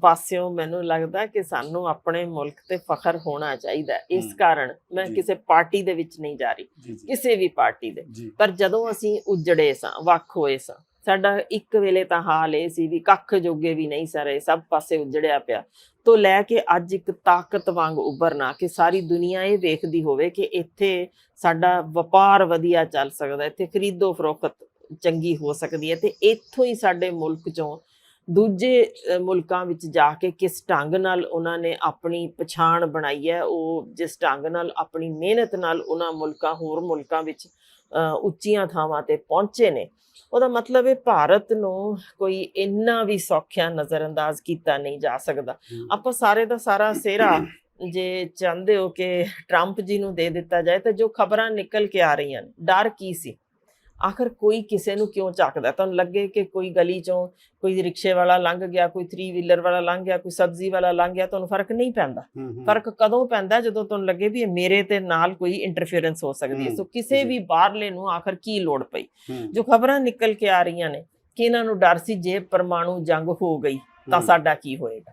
ਪਾਸਿਓਂ ਮੈਨੂੰ ਲੱਗਦਾ ਕਿ ਸਾਨੂੰ ਆਪਣੇ ਮੁਲਕ ਤੇ ਫਖਰ ਹੋਣਾ ਚਾਹੀਦਾ। ਇਸ ਕਾਰਨ ਮੈਂ। ਕਿਸੇ ਪਾਰਟੀ ਦੇ ਵਿੱਚ ਨਹੀਂ ਜਾ ਰਹੀ ਕਿਸੇ ਵੀ ਪਾਰਟੀ ਦੇ। ਪਰ ਜਦੋਂ ਅਸੀਂ ਉਜੜੇ ਸਾਂ ਵੱਖ ਹੋਏ ਸਾਂ ਸਾਡਾ ਇੱਕ ਵੇਲੇ ਤਾਂ ਹਾਲ ਇਹ ਸੀ ਵੀ ਕੱਖ ਜੋਗੇ ਵੀ ਨਹੀਂ ਸਾਰੇ ਸਭ ਪਾਸੇ ਉਜੜਿਆ ਪਿਆ। ਤੋਂ ਲੈ ਕੇ ਅੱਜ ਇੱਕ ਤਾਕਤ ਵਾਂਗ ਉੱਭਰਨਾ ਕਿ ਸਾਰੀ ਦੁਨੀਆ ਇਹ ਵੇਖਦੀ ਹੋਵੇ ਕਿ ਇੱਥੇ ਸਾਡਾ ਵਪਾਰ ਵਧੀਆ ਚੱਲ ਸਕਦਾ ਇੱਥੇ ਖਰੀਦੋ ਫਰੋਖਤ ਚੰਗੀ ਹੋ ਸਕਦੀ ਹੈ ਤੇ ਇੱਥੋਂ ਹੀ ਸਾਡੇ ਮੁਲਕ ਚੋਂ ਦੂਜੇ ਮੁਲਕਾਂ ਵਿੱਚ ਜਾ ਕੇ ਕਿਸ ਢੰਗ ਨਾਲ ਉਹਨਾਂ ਨੇ ਆਪਣੀ ਪਛਾਣ ਬਣਾਈ ਹੈ ਉਹ ਜਿਸ ਢੰਗ ਨਾਲ ਆਪਣੀ ਮਿਹਨਤ ਨਾਲ ਉਹਨਾਂ ਮੁਲਕਾਂ ਹੋਰ ਮੁਲਕਾਂ ਵਿੱਚ ਉੱਚੀਆਂ ਥਾਵਾਂ ਤੇ ਪਹੁੰਚੇ ਨੇ। ਉਹਦਾ ਮਤਲਬ ਹੈ ਭਾਰਤ ਨੂੰ ਕੋਈ ਇੰਨਾ ਵੀ ਸੌਖਿਆ ਨਜ਼ਰਅੰਦਾਜ਼ ਕੀਤਾ ਨਹੀਂ ਜਾ ਸਕਦਾ। ਆਪਾਂ ਸਾਰੇ ਦਾ ਸਾਰਾ ਸਿਹਰਾ ਜੇ ਚਾਹੁੰਦੇ ਹੋ ਕਿ ਟਰੰਪ ਜੀ ਨੂੰ ਦੇ ਦਿੱਤਾ ਜਾਏ ਤਾਂ ਜੋ ਖਬਰਾਂ ਨਿਕਲ ਕੇ ਆ ਰਹੀਆਂ ਨੇ। ਡਰ ਕੀ ਸੀ? ਆਖਰ ਕੋਈ ਕਿਸੇ ਨੂੰ ਕਿਉਂ ਚੱਕਦਾ ਤੁਹਾਨੂੰ ਲੱਗੇ ਕਿ ਕੋਈ ਗਲੀ ਚੋਂ ਕੋਈ ਰਿਕਸ਼ੇ ਵਾਲਾ ਲੰਘ ਗਿਆ ਕੋਈ 3 ਵੀਲਰ ਵਾਲਾ ਲੰਘ ਗਿਆ ਕੋਈ ਸਬਜ਼ੀ ਵਾਲਾ ਲੰਘ ਗਿਆ ਤੁਹਾਨੂੰ ਫ਼ਰਕ ਨਹੀਂ ਪੈਂਦਾ? ਫ਼ਰਕ ਕਦੋਂ ਪੈਂਦਾ ਜਦੋਂ ਤੁਹਾਨੂੰ ਲੱਗੇ ਵੀ ਇਹ ਮੇਰੇ ਤੇ ਨਾਲ ਕੋਈ ਇੰਟਰਫੇਰੈਂਸ ਹੋ ਸਕਦੀ ਹੈ? ਸੋ ਕਿਸੇ। ਵੀ ਬਾਹਰਲੇ ਨੂੰ ਆਖਰ ਕੀ ਲੋੜ ਪਈ? ਜੋ ਖਬਰਾਂ ਨਿਕਲ ਕੇ ਆ ਰਹੀਆਂ ਨੇ ਕਿ ਇਹਨਾਂ ਨੂੰ ਡਰ ਸੀ ਜੇ ਪਰਮਾਣੂ ਜੰਗ ਹੋ ਗਈ ਤਾਂ ਸਾਡਾ ਕੀ ਹੋਏਗਾ?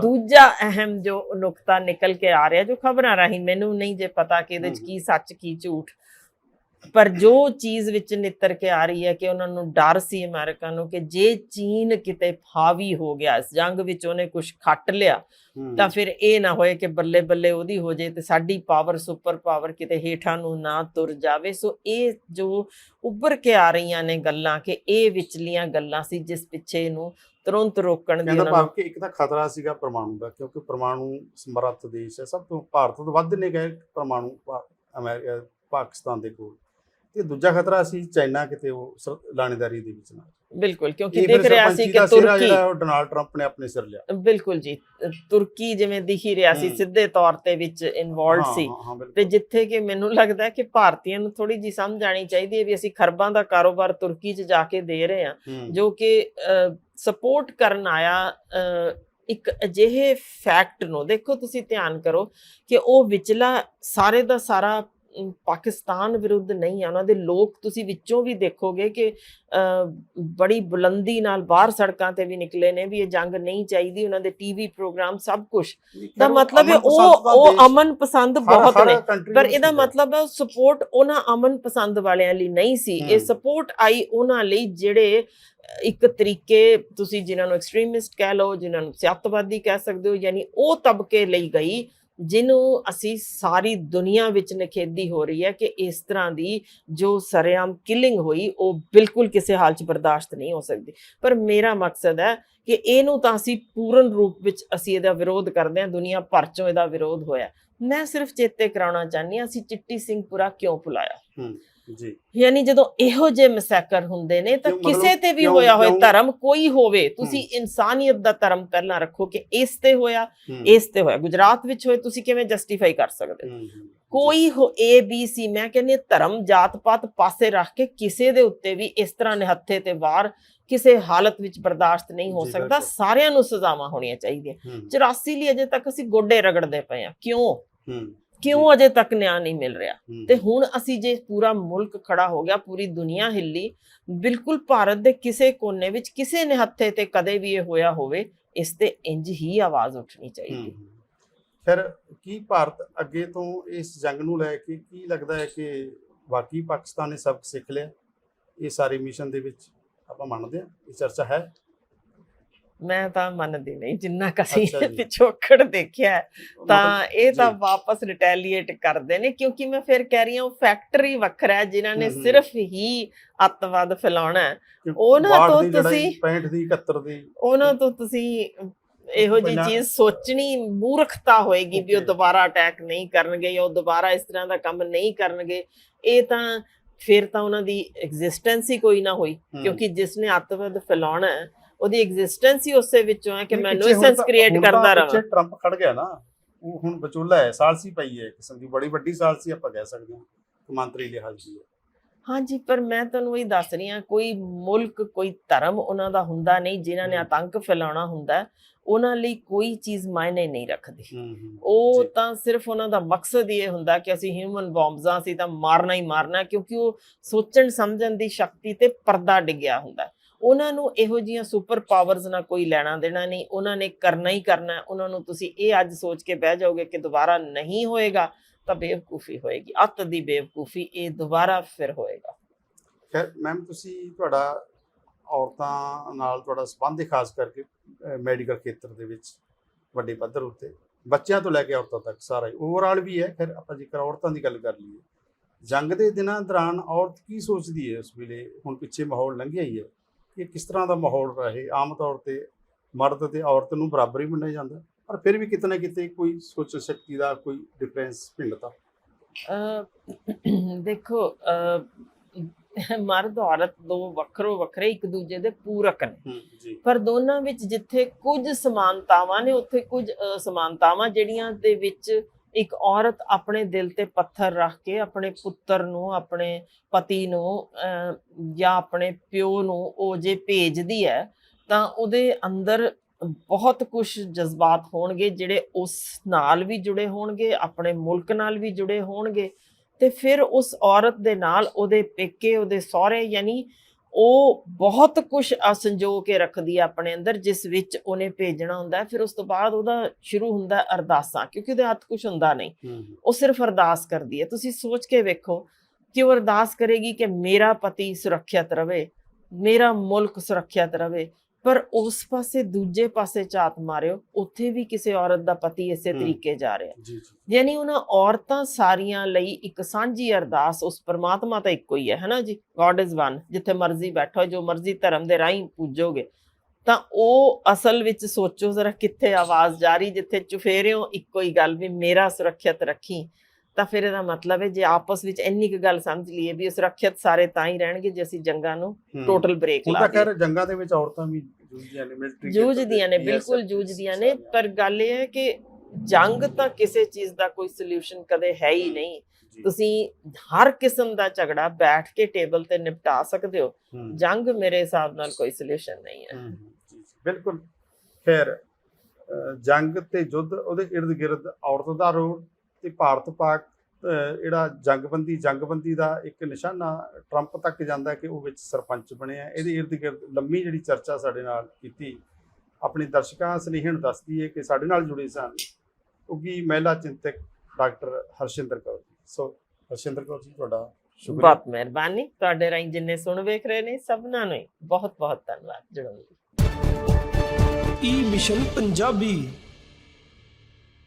ਦੂਜਾ ਅਹਿਮ ਜੋ ਨੁਕਤਾ ਨਿਕਲ ਕੇ ਆ ਰਿਹਾ ਜੋ ਖਬਰਾਂ ਰਾਹੀਂ ਮੈਨੂੰ ਨਹੀਂ ਜੇ ਪਤਾ ਕਿ ਇਹਦੇ ਚ। ਕੀ ਸੱਚ ਕੀ ਝੂਠ ਪਰ ਜੋ ਚੀਜ਼ ਵਿੱਚ ਨਿੱਤਰ ਕੇ ਆ ਰਹੀ ਹੈ ਕਿ ਉਹਨਾਂ ਨੂੰ ਡਰ ਸੀ ਅਮਰੀਕਾ ਨੂੰ ਕਿ ਜੇ ਚੀਨ ਕਿਤੇ ਹਾਵੀ ਹੋ ਗਿਆ ਇਸ ਜੰਗ ਵਿੱਚ ਉਹਨੇ ਕੁਝ ਖੱਟ ਲਿਆ ਤਾਂ ਫਿਰ ਇਹ ਨਾ ਹੋਏ ਕਿ ਬੱਲੇ ਬੱਲੇ ਉਹਦੀ ਹੋ ਜੇ ਤੇ ਸਾਡੀ ਪਾਵਰ ਸੁਪਰ ਪਾਵਰ ਕਿਤੇ ਹੇਠਾਂ ਨੂੰ ਨਾ ਤੁਰ ਜਾਵੇ। ਸੋ ਇਹ ਜੋ ਉੱਭਰ ਕੇ ਆ ਰਹੀਆਂ ਨੇ ਗੱਲਾਂ ਕਿ ਇਹ ਵਿਚਲੀਆਂ ਗੱਲਾਂ ਸੀ ਜਿਸ ਪਿੱਛੇ ਇਹਨੂੰ ਤੁਰੰਤ ਰੋਕਣ ਦੀ ਉਹਨਾਂ ਭਾਵ ਨੂੰ ਕਿ ਇੱਕ ਤਾਂ ਖਤਰਾ ਸੀਗਾ ਪਰਮਾਣੂ ਦਾ ਕਿਉਂਕਿ ਪਰਮਾਣੂ ਸਮਰੱਥ ਦੇਸ਼ ਹੈ ਸਭ ਤੋਂ ਭਾਰਤ ਤੋਂ ਵੱਧ ਨੇ ਗਏ ਪਰਮਾਣੂ ਅਮਰੀਕਾ ਪਾਕਿਸਤਾਨ ਦੇ ਕੋਲ। ਤੇ ਦੂਜਾ ਖਤਰਾ ਸੀ ਚਾਈਨਾ ਕਿਤੇ ਉਹ ਸ- ਲਾਣੇਦਾਰੀ ਦੇ ਵਿੱਚ ਨਾ ਬਿਲਕੁਲ ਕਿਉਂਕਿ ਇਹ ਫਿਰ ਦਿਖ ਰਿਹਾ ਸੀ ਕਿ ਦਾ ਤੁਰਕੀ ਜਿਹੜਾ ਉਹ ਡੋਨਾਲਡ ਟਰੰਪ ਨੇ ਆਪਣੇ ਸਿਰ ਲਿਆ। ਬਿਲਕੁਲ ਜੀ ਅ, ਤੁਰਕੀ ਜਿਵੇਂ ਦਿਖ ਹੀ ਰਿਹਾ ਸੀ ਹਮ। ਸਿੱਧੇ ਤੌਰ ਤੇ ਵਿੱਚ ਇਨਵੋਲਡ ਹਾਂ, ਸੀ। ਹਾਂ, ਹਾਂ, ਬਿਲਕੁਲ। ਤੇ ਜਿੱਥੇ ਕਿ ਮੈਨੂੰ ਲੱਗਦਾ ਹੈ ਕਿ ਭਾਰਤੀਆਂ ਨੂੰ ਥੋੜੀ ਜੀ ਸਮਝ ਆਣੀ ਚਾਹੀਦੀ ਹੈ ਵੀ ਅਸੀਂ ਖਰਬਾਂ ਦਾ ਕਾਰੋਬਾਰ ਤੁਰਕੀ 'ਚ ਜਾ ਕੇ ਦੇ ਰਹੇ ਹਾਂ ਜੋ ਕਿ ਸਪੋਰਟ ਕਰਨ ਆਇਆ ਅ, ਇੱਕ ਅਜਿਹੇ ਫੈਕਟ ਨੂੰ। ਦੇਖੋ ਤੁਸੀਂ ਧਿਆਨ ਕਰੋ ਕਿ ਉਹ ਵਿਚਲਾ ਸਾਰੇ ਦਾ ਸਾਰਾ ਪਾਕਿਸਤਾਨ ਵਿਰੁੱਧ ਨਹੀਂ ਆ ਉਹਨਾਂ ਦੇ ਲੋਕ ਤੁਸੀਂ ਵਿੱਚੋਂ ਵੀ ਦੇਖੋਗੇ ਕਿ ਬੜੀ ਬੁਲੰਦੀ ਨਾਲ ਬਾਹਰ ਸੜਕਾਂ ਤੇ ਵੀ ਨਿਕਲੇ ਨੇ ਵੀ ਇਹ ਜੰਗ ਨਹੀਂ ਚਾਹੀਦੀ ਉਹਨਾਂ ਦੇ ਟੀਵੀ ਪ੍ਰੋਗਰਾਮ ਸਭ ਕੁਝ ਦਾ ਖੈਰ, ਮਤਲਬ ਉਹ ਉਹ ਅਮਨ ਪਸੰਦ ਬਹੁਤ ਨੇ ਪਰ ਇਹਦਾ। ਮਤਲਬ ਹੈ ਸਪੋਰਟ ਉਹਨਾਂ ਅਮਨ ਪਸੰਦ ਵਾਲਿਆਂ ਲਈ ਨਹੀਂ ਸੀ ਇਹ। ਸਪੋਰਟ ਆਈ ਉਹਨਾਂ ਲਈ ਜਿਹੜੇ ਇੱਕ ਤਰੀਕੇ ਤੁਸੀਂ ਜਿਨ੍ਹਾਂ ਨੂੰ ਐਕਸਟ੍ਰੀਮਿਸਟ ਕਹਿ ਲਓ ਜਿਨ੍ਹਾਂ ਨੂੰ ਸਿਆਤਵਾਦੀ ਕਹਿ ਸਕਦੇ ਹੋ ਯਾਨੀ ਉਹ ਤਬਕੇ ਲਈ ਗਈ ਜਿਹਨੂੰ ਅਸੀਂ ਸਾਰੀ ਦੁਨੀਆ ਵਿੱਚ ਨਖੇਦੀ ਹੋ ਰਹੀ ਹੈ ਕਿ ਇਸ ਤਰ੍ਹਾਂ ਦੀ ਜੋ ਸਰੇਆਮ ਕਿਲਿੰਗ ਹੋਈ, ਉਹ ਬਿਲਕੁਲ ਕਿਸੇ ਹਾਲ 'ਚ ਬਰਦਾਸ਼ਤ ਨਹੀਂ ਹੋ ਸਕਦੀ। ਪਰ ਮੇਰਾ ਮਕਸਦ ਹੈ ਕਿ ਇਹਨੂੰ ਤਾਂ ਅਸੀਂ ਪੂਰਨ ਰੂਪ ਵਿੱਚ ਅਸੀਂ ਇਹਦਾ ਵਿਰੋਧ ਕਰਦੇ ਹਾਂ, ਦੁਨੀਆ ਭਰ 'ਚੋਂ ਇਹਦਾ ਵਿਰੋਧ ਹੋਇਆ। ਮੈਂ ਸਿਰਫ ਚੇਤੇ ਕਰਾਉਣਾ ਚਾਹੁੰਦੀ ਹਾਂ, ਅਸੀਂ ਚਿੱਟੀ ਸਿੰਘਪੁਰਾ ਕਿਉਂ ਭੁਲਾਇਆ? ਜੀ। ਯਾਨੀ ਜਦੋਂ ਇਹੋ ਜਿਹੇ ਮਸੈਕਰ ਹੁੰਦੇ ਨੇ ਤਾਂ ਕਿਸੇ ਤੇ ਵੀ ਹੋਇਆ ਕਿਉਂ- ਧਰਮ ਕੋਈ ਹੋਵੇ ਤੁਸੀਂ ਇਨਸਾਨੀਅਤ ਦਾ ਧਰਮ ਪਹਿਲਾਂ ਰੱਖੋ ਕਿ ਇਸ ਤੇ ਹੋਇਆ ਇਸ ਤੇ ਹੋਇਆ। ਗੁਜਰਾਤ ਵਿੱਚ ਹੋਏ ਤੁਸੀਂ ਕਿਵੇਂ ਜਸਟੀਫਾਈ ਕਰ ਸਕਦੇ ਕੋਈ ਹੋ ਏ ਬੀ ਸੀ ਮੈਂ ਕਹਿੰਦੀ ਧਰਮ ਜਾਤ ਪਾਤ ਪਾਸੇ ਰੱਖ ਕੇ ਕਿਸੇ ਦੇ ਉੱਤੇ ਵੀ ਇਸ ਤਰ੍ਹਾਂ ਨਿਹੱਥੇ ਤੇ ਵਾਰ ਕਿਸੇ ਹਾਲਤ ਵਿੱਚ ਬਰਦਾਸ਼ਤ ਨਹੀਂ ਹੋ ਸਕਦਾ। ਸਾਰਿਆਂ ਨੂੰ ਸਜ਼ਾਵਾਂ ਹੋਣੀਆਂ ਚਾਹੀਦੀਆਂ। ਹੂੰ, 84 ਲਈ ਅਜੇ ਤੱਕ ਅਸੀਂ ਗੋਡੇ ਰਗੜਦੇ ਪਏ ਆ ਕਿਉਂ? ਕਿਉਂ ਅਜੇ ਤੱਕ ਨਿਆਂ ਨਹੀਂ ਮਿਲ ਰਿਹਾ? ਤੇ ਹੁਣ ਅਸੀਂ ਜੇ ਪੂਰਾ ਮੁਲਕ ਖੜਾ ਹੋ ਗਿਆ ਪੂਰੀ ਦੁਨੀਆ ਹਿੱਲੀ ਬਿਲਕੁਲ ਭਾਰਤ ਦੇ ਕਿਸੇ ਕੋਨੇ ਵਿੱਚ ਕਿਸੇ ਨੇ ਹੱਥੇ ਤੇ ਕਦੇ ਵੀ ਇਹ ਹੋਇਆ ਹੋਵੇ ਇਸ ਤੇ ਇੰਜ ਹੀ ਆਵਾਜ਼ ਉੱਠਣੀ ਚਾਹੀਦੀ। ਫਿਰ ਕੀ ਭਾਰਤ ਅੱਗੇ ਤੋਂ ਇਸ ਜੰਗ ਨੂੰ ਲੈ ਕੇ ਕੀ ਲੱਗਦਾ ਹੈ ਕਿ ਵਾਕਈ ਪਾਕਿਸਤਾਨ ਨੇ ਸਬਕ ਸਿੱਖ ਲਿਆ? ਇਹ ਸਾਰੇ ਮਿਸ਼ਨ ਦੇ ਵਿੱਚ ਆਪਾਂ ਮੰਨਦੇ ਹਾਂ ਇਹ ਚਰਚਾ ਹੈ। ਮੈਂ ਤਾਂ ਮੰਨਦੀ ਨਹੀਂ ਜਿੰਨਾ ਕਸੀ। ਪਿਛੋਕੜ ਦੇਖਿਆ ਤਾਂ ਇਹ ਤਾਂ। ਵਾਪਸ ਰਿਟੈਲੀਏਟ ਕਰਦੇ ਨੇ ਕਿਉਂਕਿ ਮੈਂ ਫਿਰ ਕਹਿ ਰਹੀ ਹਾਂ ਉਹ ਫੈਕਟਰੀ ਵੱਖਰਾ ਹੈ ਜਿਨ੍ਹਾਂ ਨੇ। ਸਿਰਫ ਹੀ ਅੱਤਵਾਦ ਫੈਲਾਉਣਾ ਉਹਨਾਂ ਤੋਂ ਤੁਸੀਂ- 65 ਦੀ 71 ਦੀ ਉਹਨਾਂ ਤੋਂ ਤੁਸੀਂ ਇਹੋ ਜੀ ਚੀਜ਼ ਸੋਚਣੀ ਮੂਰਖਤਾ ਹੋਏਗੀ ਵੀ ਉਹ. ਦੁਬਾਰਾ ਅਟੈਕ ਨਹੀਂ ਕਰਨਗੇ ਜਾਂ ਉਹ ਦੁਬਾਰਾ ਇਸ ਤਰ੍ਹਾਂ ਦਾ ਕੰਮ ਨਹੀਂ ਕਰਨਗੇ ਇਹ ਤਾਂ ਫਿਰ ਤਾਂ ਉਹਨਾਂ ਦੀ ਐਗਜ਼ਿਸਟੈਂਸ ਹੀ ਕੋਈ ਨਾ ਹੋਈ। ਕਿਉਂਕਿ ਜਿਸ ਨੇ ਅੱਤਵਾਦ ਫੈਲਾਉਣਾ ਹੈ ਉਹਦੀ ਐਗਜ਼ਿਸਟੈਂਸ ਹੀ ਉਸੇ ਵਿੱਚੋਂ ਹੈ ਕਿ ਮੈਂ ਪਿੱਛੇ ਨੋਇਸੈਂਸ ਕ੍ਰੀਏਟ ਕਰਦਾ ਪਿੱਛੇ ਰਹਾਂ ਟਰੰਪ ਖੜ ਗਿਆ ਨਾ ਉਹ ਹੁਣ ਵਿਚੋਲਾ ਹੈ ਸਾਲਸੀ ਪਈ ਹੈ ਕਿਸਮ ਦੀ ਬੜੀ ਵੱਡੀ ਸਾਲਸੀ ਆਪਾਂ ਕਹਿ ਸਕਦੇ ਹਾਂ ਕਮਾਂਤਰੀ ਲਿਹਾਜ਼ ਦੀ ਹਾਂਜੀ ਪਰ ਮੈਂ ਤੁਹਾਨੂੰ ਇਹ ਦੱਸ ਰਹੀ ਹਾਂ ਕੋਈ ਮੁਲਕ ਕੋਈ ਧਰਮ ਉਹਨਾਂ ਦਾ ਹੁੰਦਾ ਨਹੀਂ ਜਿਨ੍ਹਾਂ ਨੇ। ਆਤੰਕ ਫੈਲਾਉਣਾ ਹੁੰਦਾ ਹੈ, ਉਹਨਾਂ ਲਈ ਕੋਈ ਚੀਜ਼ ਮਾਇਨੇ ਨਹੀਂ ਰੱਖਦੀ ਉਹ। ਤਾਂ ਸਿਰਫ ਉਹਨਾਂ ਦਾ ਮਕਸਦ ਹੀ ਇਹ ਹੁੰਦਾ ਕਿ ਅਸੀਂ ਹਿਊਮਨ ਬੌਂਬਜ਼ਾਂ ਸੀ ਤਾਂ ਮਾਰਨਾ ਹੀ ਮਾਰਨਾ ਕਿਉਂਕਿ ਉਹ ਸੋਚਣ ਸਮਝਣ ਦੀ ਸ਼ਕਤੀ ਤੇ ਪਰਦਾ ਡਿੱਗਿਆ ਹੁੰਦਾ। ਉਹਨਾਂ ਨੂੰ ਇਹੋ ਜੀਆਂ ਸੁਪਰ ਪਾਵਰਸ ਨਾਲ ਕੋਈ ਲੈਣਾ ਦੇਣਾ ਨਹੀਂ, ਉਹਨਾਂ ਨੇ ਕਰਨਾ ਹੀ ਕਰਨਾ, ਉਹਨਾਂ ਨੂੰ ਤੁਸੀਂ ਇਹ ਅੱਜ ਸੋਚ ਕੇ ਬਹਿ ਜਾਓਗੇ ਕਿ ਦੁਬਾਰਾ ਨਹੀਂ ਹੋਏਗਾ, ਤਾਂ ਬੇਵਕੂਫੀ ਹੋਏਗੀ, ਅੱਤ ਦੀ ਬੇਵਕੂਫੀ, ਇਹ ਦੁਬਾਰਾ ਫਿਰ ਹੋਏਗਾ। ਫਿਰ ਮੈਮ ਤੁਸੀਂ ਤੁਹਾਡਾ ਔਰਤਾਂ ਨਾਲ ਤੁਹਾਡਾ ਸੰਬੰਧ ਹੈ ਖਾਸ ਕਰਕੇ ਮੈਡੀਕਲ ਖੇਤਰ ਦੇ ਵਿੱਚ ਵੱਡੇ ਪੱਧਰ ਉੱਤੇ, ਬੱਚਿਆਂ ਤੋਂ ਲੈ ਕੇ ਔਰਤਾਂ ਤੱਕ ਸਾਰਾ ਹੀ ਓਵਰਆਲ ਵੀ ਹੈ ਫਿਰ ਆਪਾਂ ਜੇਕਰ ਔਰਤਾਂ ਦੀ ਗੱਲ ਕਰ ਲਈਏ, ਜੰਗ ਦੇ ਦਿਨਾਂ ਦੌਰਾਨ ਔਰਤ ਕੀ ਸੋਚਦੀ ਹੈ ਉਸ ਵੇਲੇ, ਹੁਣ ਪਿੱਛੇ ਮਾਹੌਲ ਲੰਘਿਆ ਹੀ ਹੈ। ਕਿ ਕਿਸ ਤਰ੍ਹਾਂ ਦਾ ਮਾਹੌਲ ਰਹੇ ਆਮ ਤੌਰ ਤੇ ਮਰਦ ਤੇ ਔਰਤ ਨੂੰ ਬਰਾਬਰ ਹੀ ਮੰਨਿਆ ਜਾਂਦਾ ਪਰ ਫਿਰ ਵੀ ਕਿਤੇ ਨਾ ਕਿਤੇ ਕੋਈ ਸੋਚ ਸ਼ਕਤੀ ਦਾ ਕੋਈ ਡਿਫਰੈਂਸ ਭਿੰਨਤਾ ਦੇਖੋ ਮਰਦ ਔਰਤ ਦੋ ਵੱਖਰੋ ਵੱਖਰੇ ਇੱਕ ਦੂਜੇ ਦੇ ਪੂਰਕ ਨੇ। ਪਰ ਦੋਨਾਂ ਵਿੱਚ ਜਿੱਥੇ ਕੁਝ ਸਮਾਨਤਾਵਾਂ ਨੇ ਉੱਥੇ ਕੁਝ ਅਸਮਾਨਤਾਵਾਂ ਜਿਹੜੀਆਂ ਦੇ ਵਿੱਚ ਇੱਕ ਔਰਤ ਆਪਣੇ ਦਿਲ ਤੇ ਪੱਥਰ ਰੱਖ ਕੇ ਆਪਣੇ ਪੁੱਤਰ ਨੂੰ, ਆਪਣੇ ਪਤੀ ਨੂੰ ਜਾਂ ਆਪਣੇ ਪਿਓ ਨੂੰ ਉਹ ਜੇ ਭੇਜਦੀ ਹੈ, ਤਾਂ ਉਹਦੇ ਅੰਦਰ ਬਹੁਤ ਕੁਝ ਜਜ਼ਬਾਤ ਹੋਣਗੇ ਜਿਹੜੇ ਉਸ ਨਾਲ ਵੀ ਜੁੜੇ ਹੋਣਗੇ, ਆਪਣੇ ਮੁਲਕ ਨਾਲ ਵੀ ਜੁੜੇ ਹੋਣਗੇ ਤੇ ਫਿਰ ਉਸ ਔਰਤ ਦੇ ਨਾਲ ਉਹਦੇ ਪੇਕੇ, ਉਹਦੇ ਸਹੁਰੇ, ਯਾਨੀ ਉਹ ਬਹੁਤ ਕੁਝ ਸੰਜੋ ਕੇ ਰੱਖਦੀ ਹੈ ਆਪਣੇ ਅੰਦਰ ਜਿਸ ਵਿੱਚ ਉਹਨੇ ਭੇਜਣਾ ਹੁੰਦਾ ਫਿਰ ਉਸ ਤੋਂ ਬਾਅਦ ਉਹਦਾ ਸ਼ੁਰੂ ਹੁੰਦਾ ਅਰਦਾਸਾਂ ਕਿਉਂਕਿ ਉਹਦੇ ਹੱਥ ਕੁਝ ਹੁੰਦਾ ਨਹੀਂ। ਉਹ ਸਿਰਫ ਅਰਦਾਸ ਕਰਦੀ ਹੈ। ਤੁਸੀਂ ਸੋਚ ਕੇ ਵੇਖੋ ਕਿ ਉਹ ਅਰਦਾਸ ਕਰੇਗੀ ਕਿ ਮੇਰਾ ਪਤੀ ਸੁਰੱਖਿਅਤ ਰਵੇ ਮੇਰਾ ਮੁਲਕ ਸੁਰੱਖਿਅਤ ਰਵੇ। ਪਰ ਉਸ ਪਾਸੇ ਦੂਜੇ ਪਾਸੇ ਝਾਤ ਮਾਰਿਓ ਉੱਥੇ ਵੀ ਕਿਸੇ ਔਰਤ ਦਾ ਪਤੀ ਇਸੇ। ਤਰੀਕੇ ਜਾ ਰਿਹਾ। ਜੀ ਜੀ। ਯਾਨੀ ਉਹਨਾਂ ਔਰਤਾਂ ਸਾਰੀਆਂ ਲਈ ਇੱਕ ਸਾਂਝੀ ਅਰਦਾਸ ਉਸ ਪਰਮਾਤਮਾ ਤਾਂ ਇੱਕੋ ਹੀ ਹੈ ਹਨਾ ਜੀ? ਗੋਡ ਇਜ਼ ਵਨ ਜਿੱਥੇ ਮਰਜ਼ੀ ਬੈਠੋ ਜੋ ਮਰਜ਼ੀ ਧਰਮ ਦੇ ਰਾਹੀਂ ਪੂਜੋਗੇ। ਤਾਂ ਉਹ ਅਸਲ ਵਿੱਚ ਸੋਚੋ ਜ਼ਰਾ ਕਿੱਥੇ ਆਵਾਜ਼ ਜਾਰੀ ਜਿੱਥੇ ਚੁਫੇਰਿਓ ਇੱਕੋ ਹੀ ਗੱਲ ਵੀ ਮੇਰਾ ਸੁਰੱਖਿਅਤ ਰੱਖੀ ਤਾਂ ਫਿਰ ਇਹਦਾ ਮਤਲਬ ਹੈ ਜੇ ਆਪਸ ਵਿੱਚ ਇੰਨੀ ਕੁ ਗੱਲ ਸਮਝ ਲਈਏ ਵੀ ਸੁਰੱਖਿਅਤ ਸਾਰੇ ਤਾਂ ਹੀ ਰਹਿਣਗੇ ਜੇ ਅਸੀਂ ਜੰਗਾਂ ਨੂੰ। ਟੋਟਲ ਬ੍ਰੇਕ ਹੁਣ ਲਾ ਤਾਂ ਦਈਏ। ਖੈਰ ਜੰਗਾਂ ਦੇ ਵਿੱਚ ਔਰਤਾਂ ਵੀ ਜੂਝਦੀਆਂ ਨੇ ਮਿਲਟਰੀ ਜੂਝਦੀਆਂ ਨੇ ਬਿਲਕੁਲ ਜੂਝਦੀਆਂ ਨੇ ਪਰ ਗੱਲ ਇਹ ਹੈ ਕਿ ਜੰਗ ਤਾਂ ਕਿਸੇ ਚੀਜ਼ ਦਾ ਕੋਈ ਸੋਲੂਸ਼ਨ ਕਦੇ ਹੈ ਹੀ ਨਹੀਂ। ਤੁਸੀਂ ਹਰ ਕਿਸਮ ਦਾ ਝਗੜਾ ਬੈਠ ਕੇ ਟੇਬਲ ਤੇ ਨਿਪਟਾ ਸਕਦੇ ਹੋ। ਜੰਗ ਮੇਰੇ ਹਿਸਾਬ ਨਾਲ ਕੋਈ ਸੋਲੂਸ਼ਨ ਨਹੀਂ ਹੈ। ਬਿਲਕੁਲ। ਖੈਰ ਜੰਗ ਤੇ ਯੁੱਧ ਉਹਦੇ ਇਰਦ ਗਿਰਦ ਔਰਤ ਦਾ ਰੋਲ ਤੇ ਭਾਰਤ ਪਾਕ ਜਿਹੜਾ ਜੰਗਬੰਦੀ ਜੰਗਬੰਦੀ ਦਾ ਇੱਕ ਨਿਸ਼ਾਨਾ ਟਰੰਪ ਤੱਕ ਜਾਂਦਾ ਕਿ ਉਹ ਵਿੱਚ ਸਰਪੰਚ ਬਣਿਆ ਇਹਦੇ ਇਰਦ ਗਿਰਦ ਲੰਮੀ ਜਿਹੜੀ ਚਰਚਾ ਸਾਡੇ ਨਾਲ ਕੀਤੀ। ਆਪਣੇ ਦਰਸ਼ਕਾਂ ਸਨੇਹਣ ਦੱਸਦੀ ਹੈ ਕਿ ਸਾਡੇ ਨਾਲ ਜੁੜੇ ਸਨ ਉਗੀ ਮਹਿਲਾ ਚਿੰਤਕ ਡਾਕਟਰ ਹਰਸ਼ਿੰਦਰ ਕੌਰ ਜੀ। ਸੋ ਹਰਸ਼ਿੰਦਰ ਕੌਰ ਜੀ ਤੁਹਾਡਾ ਸ਼ੁਕਰੀਆ। ਬਹੁਤ ਮਿਹਰਬਾਨੀ। ਤੁਹਾਡੇ ਰਾਹੀਂ ਜਿੰਨੇ ਸੁਣ ਵੇਖ ਰਹੇ ਨੇ ਸਭਨਾਂ ਨੂੰ ਬਹੁਤ ਬਹੁਤ ਧੰਨਵਾਦ। ਜੁੜਨ ਈ ਮਿਸ਼ਨ ਪੰਜਾਬੀ